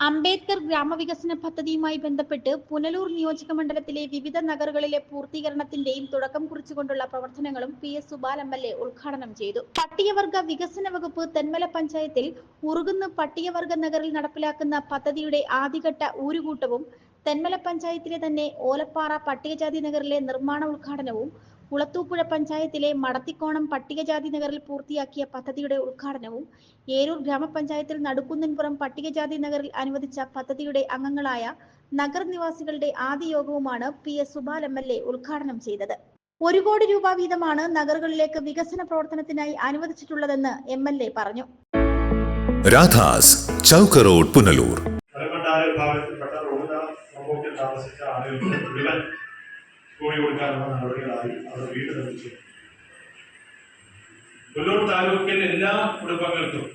അംബേദ്കർ ഗ്രാമവികസന പദ്ധതിയുമായി ബന്ധപ്പെട്ട് പുനലൂർ നിയോജക മണ്ഡലത്തിലെ വിവിധ നഗറുകളിലെ പൂർത്തീകരണത്തിന്റെയും തുടക്കം കുറിച്ചുകൊണ്ടുള്ള പ്രവർത്തനങ്ങളും P S Subal M L A ഉദ്ഘാടനം ചെയ്തു. പട്ടികവർഗ വികസന വകുപ്പ് തെന്മല പഞ്ചായത്തിൽ ഉറുകുന്ന് പട്ടികവർഗ നഗറിൽ നടപ്പിലാക്കുന്ന പദ്ധതിയുടെ ആദ്യഘട്ട ഊരുകൂട്ടവും തെന്മല പഞ്ചായത്തിലെ തന്നെ ഓലപ്പാറ പട്ടികജാതി നഗറിലെ നിർമ്മാണ ഉദ്ഘാടനവും കുളത്തൂപ്പുഴ പഞ്ചായത്തിലെ മടത്തിക്കോണം പട്ടികജാതി നഗറിൽ പൂർത്തിയാക്കിയ പദ്ധതിയുടെ ഉദ്ഘാടനവും ഏരൂർ ഗ്രാമപഞ്ചായത്തിൽ നടുക്കുന്നിൻപുറം പട്ടികജാതി നഗറിൽ അനുവദിച്ച പദ്ധതിയുടെ അംഗങ്ങളായ നഗർ നിവാസികളുടെ ആദ്യ യോഗവുമാണ് P S Subal M L A ഉദ്ഘാടനം ചെയ്തത്. ഒരു കോടി രൂപ വീതമാണ് നഗറുകളിലേക്ക് വികസന പ്രവർത്തനത്തിനായി അനുവദിച്ചിട്ടുള്ളതെന്ന് എം എൽ എ പറഞ്ഞു. രാധാസ് ചൗക്ക റോഡ് പുനലൂർ. താമസിച്ച ഭൂമി കൊടുക്കാനുള്ള നടപടികളായി അവർ വീട് നിർമ്മിച്ചു കൊല്ലൂർ താലൂക്കിലെ എല്ലാ കുടുംബങ്ങൾക്കും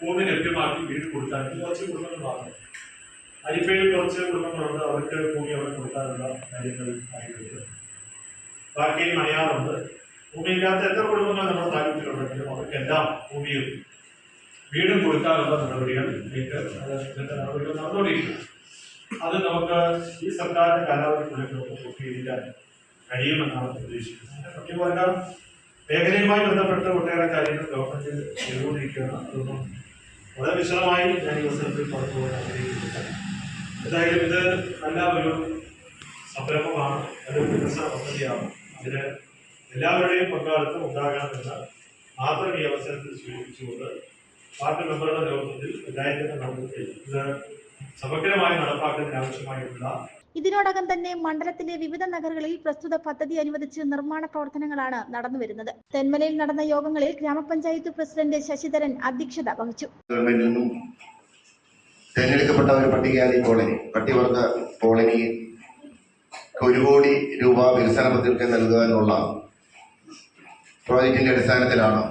ഭൂമി ലഭ്യമാക്കി വീട് കൊടുക്കാൻ കുറച്ച് കുടുംബങ്ങൾ മാത്രം. അരിപ്പയിൽ കുറച്ച് കുടുംബങ്ങളുണ്ട് അവർക്ക് ഭൂമി അവിടെ കൊടുക്കാനുള്ള കാര്യങ്ങൾ ആയിട്ടുണ്ട്. ബാക്കി മലയാറുണ്ട് ഭൂമിയില്ലാത്ത എത്ര കുടുംബങ്ങൾ നമ്മുടെ താലൂക്കിലുണ്ടെങ്കിലും അവർക്കെല്ലാം ഭൂമിയും വീടും കൊടുക്കാനുള്ള നടപടികൾ നടപടികൾ നടന്നുകൊണ്ടിരിക്കുന്നു. അത് നമുക്ക് ഈ സർക്കാരിന്റെ കാലാവധി നമുക്ക് പൂർത്തീകരിക്കാൻ കഴിയുമെന്നാണ് പ്രതീക്ഷിക്കുന്നത്. മേഖലയുമായി ബന്ധപ്പെട്ട് ഒട്ടേറെ കാര്യങ്ങൾ ഗവൺമെന്റ് ചെയ്തുകൊണ്ടിരിക്കുകയാണ്. അതൊന്നും വളരെ വിശദമായി ഞാൻ ഈ അവസരത്തിൽ പറഞ്ഞു പോകാൻ ആഗ്രഹിക്കുന്നില്ല. എന്തായാലും ഇത് നല്ല ഒരു സംരംഭമാണ്. ഒരു വികസന പദ്ധതിയാണ്. അതിന് എല്ലാവരുടെയും പങ്കാളിത്തം ഉണ്ടാകണമെന്ന് മാത്രം ഈ അവസരത്തിൽ സൂചിപ്പിച്ചുകൊണ്ട് പാർട്ടി മെമ്പറുടെ നേതൃത്വത്തിൽ പഞ്ചായത്തിന്റെ നേതൃത്വത്തിൽ ഇത് സമഗ്രമായി നടപ്പാക്കുന്നതിനാവശ്യമായിട്ടുള്ള ഇതിനോടകം തന്നെ മണ്ഡലത്തിലെ വിവിധ നഗരങ്ങളിൽ പ്രസ്തുത പദ്ധതി അനുവദിച്ച് നിർമ്മാണ പ്രവർത്തനങ്ങളാണ് നടന്നു വരുന്നത്. തെന്മലയിൽ നടന്ന യോഗങ്ങളിൽ ഗ്രാമപഞ്ചായത്ത് പ്രസിഡന്റ് ശശിധരൻ അധ്യക്ഷത വഹിച്ചു. തെരഞ്ഞെടുക്കപ്പെട്ട ഒരു പട്ടികജാതി കോളനി. പട്ടികവർഗ കോളനി ഒരു കോടി രൂപ വികസന പദ്ധതിക്ക് നൽകുക എന്നുള്ള പ്രോജക്റ്റിന്റെ അടിസ്ഥാനത്തിലാണ്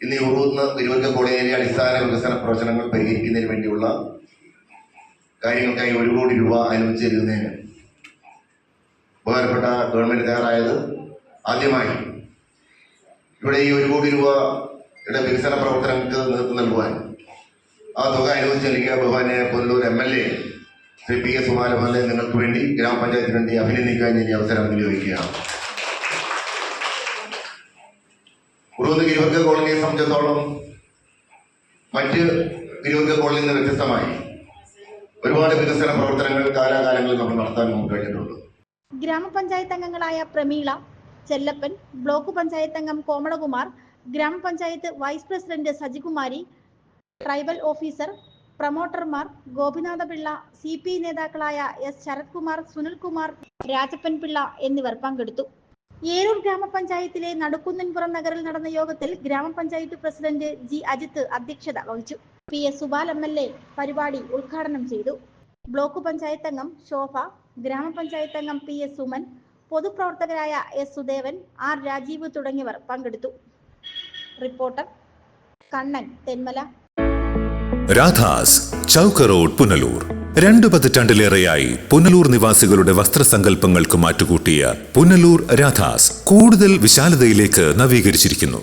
ഇന്ന് ഈ ഉറൂന്ന് ഗിരിവർഗ കോളനിയിലെ അടിസ്ഥാന വികസന പ്രവർത്തനങ്ങൾ പരിഹരിക്കുന്നതിന് വേണ്ടിയുള്ള കാര്യങ്ങൾക്കായി ഒരു കോടി രൂപ അനുവദിച്ചിരുന്നതിന് ബഹുമാനപ്പെട്ട ഗവൺമെന്റ് തയ്യാറായത് ആദ്യമായി. ഇവിടെ ഈ ഒരു കോടി രൂപയുടെ വികസന പ്രവർത്തനങ്ങൾക്ക് നേതൃത്വം നൽകുവാൻ ആ തുക അനുവദിച്ച് നൽകിയ ബഹുമാനെ Punalur M L A Shri P S സുമാരമല്ലെ നിങ്ങൾക്ക് വേണ്ടി ഗ്രാമപഞ്ചായത്തിന് വേണ്ടി അഭിനന്ദിക്കാൻ ഞാൻ അവസരം വിനിയോഗിക്കുകയാണ്. ഉറുവന്ന് ഗിരിവർഗ കോളനിയെ സംബന്ധിച്ചിടത്തോളം മറ്റ് ഗിരിവർഗ കോളനിയിൽ നിന്ന് വ്യത്യസ്തമായി ഒരുപാട് വികസന പ്രവർത്തനങ്ങൾ കാലാകാലങ്ങളിൽ നമ്മൾ നടത്താൻ കഴിഞ്ഞിട്ടുണ്ട്. ഗ്രാമപഞ്ചായത്ത് അംഗങ്ങളായ പ്രമീള ചെല്ലപ്പൻ ബ്ലോക്ക് പഞ്ചായത്ത് അംഗം കോമളകുമാർ ഗ്രാമപഞ്ചായത്ത് vice president Sajikumari tribal officer പ്രൊമോട്ടർമാർ Gopinathapillai C P നേതാക്കളായ എസ് ശരത് കുമാർ സുനിൽകുമാർ രാജപ്പൻ പിള്ള എന്നിവർ പങ്കെടുത്തു. ഏരൂർ ഗ്രാമപഞ്ചായത്തിലെ നടുക്കുന്നിൻപുറം നഗറിൽ നടന്ന യോഗത്തിൽ ഗ്രാമപഞ്ചായത്ത് പ്രസിഡന്റ് ജി അജിത് അധ്യക്ഷത വഹിച്ചു. P S Subal M L A പരിപാടി ഉദ്ഘാടനം ചെയ്തു. ബ്ലോക്ക് പഞ്ചായത്ത് അംഗം ശോഭ ഗ്രാമപഞ്ചായത്ത് അംഗം പി എസ് സുമൻ പൊതുപ്രവർത്തകരായ എസ് സുദേവൻ ആർ രാജീവ് തുടങ്ങിയവർ പങ്കെടുത്തു. റിപ്പോർട്ടർ കണ്ണൻ തെന്മല. രാധാസ് ചൗക്ക് റോഡ് പുനലൂർ. രണ്ടു പതിറ്റാണ്ടിലേറെയായി പുനലൂർ നിവാസികളുടെ വസ്ത്രസങ്കല്പങ്ങൾക്ക് മാറ്റുകൂട്ടിയ പുനലൂർ രാധാസ് കൂടുതൽ വിശാലതയിലേക്ക് നവീകരിച്ചിരിക്കുന്നു.